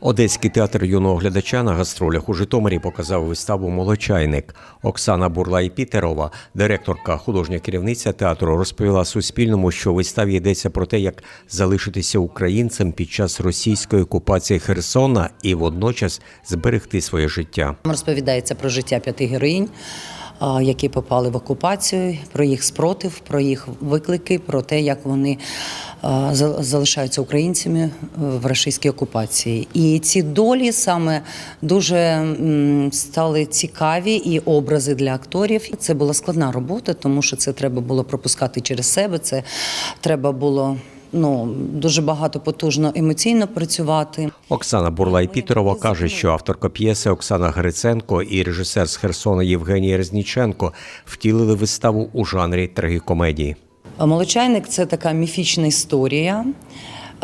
Одеський театр юного глядача на гастролях у Житомирі показав виставу Молочайник. Оксана Бурлай Пітерова, директорка, художня керівниця театру, розповіла Суспільному, що у виставі йдеться про те, як залишитися українцем під час російської окупації Херсона і водночас зберегти своє життя. Розповідається про життя п'яти героїнь, які попали в окупацію, про їх спротив, про їх виклики, про те, як вони залишаються українцями е, в російській окупації. І ці долі саме дуже стали цікаві і образи для акторів. Це була складна робота, тому що це треба було пропускати через себе. Це треба було. Ну дуже багато потужно емоційно працювати. Оксана Бурлай Пітерова каже, що авторка п'єси Оксана Гриценко і режисер з Херсона Євгеній Резніченко втілили виставу у жанрі трагікомедії. Молочайник це така міфічна історія.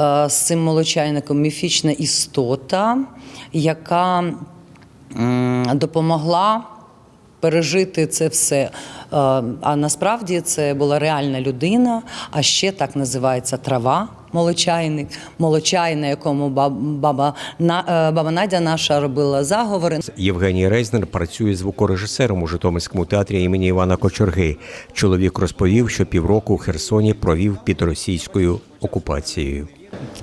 Е, З цим молочайником міфічна істота, яка допомогла пережити це все. Е, А насправді це була реальна людина, а ще так називається трава. Молочайник, молочай, на якому баба, На- е, баба Надя наша робила заговори. Євгеній Рейзнер працює звукорежисером у Житомирському театрі імені Івана Кочерги. Чоловік розповів, що півроку у Херсоні провів під російською окупацією.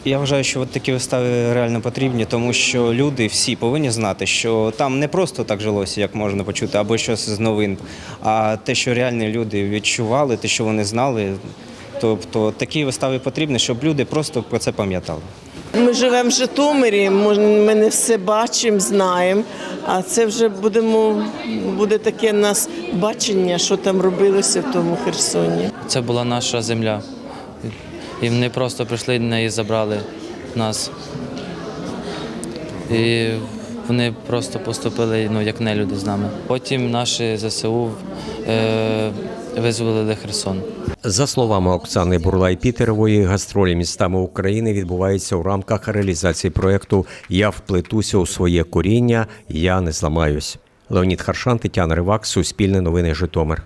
Я вважаю, що от такі вистави реально потрібні, тому що люди всі повинні знати, що там не просто так жилося, як можна почути, або щось з новин, а те, що реальні люди відчували, те, що вони знали. Тобто такі вистави потрібні, щоб люди просто про це пам'ятали. Ми живемо в Житомирі, ми не все бачимо, знаємо. А це вже будемо буде таке нас бачення, що там робилося в тому Херсоні. Це була наша земля. І вони просто прийшли на неї і забрали нас. І вони просто поступили ну, як нелюди з нами. Потім наші ЗСУ е, визволили Херсон. За словами Оксани Бурлай Пітерової, гастролі містами України відбуваються у рамках реалізації проєкту Я вплетуся у своє коріння, я не зламаюсь. Леонід Харшан, Тетяна Ривак, Суспільне новини Житомир.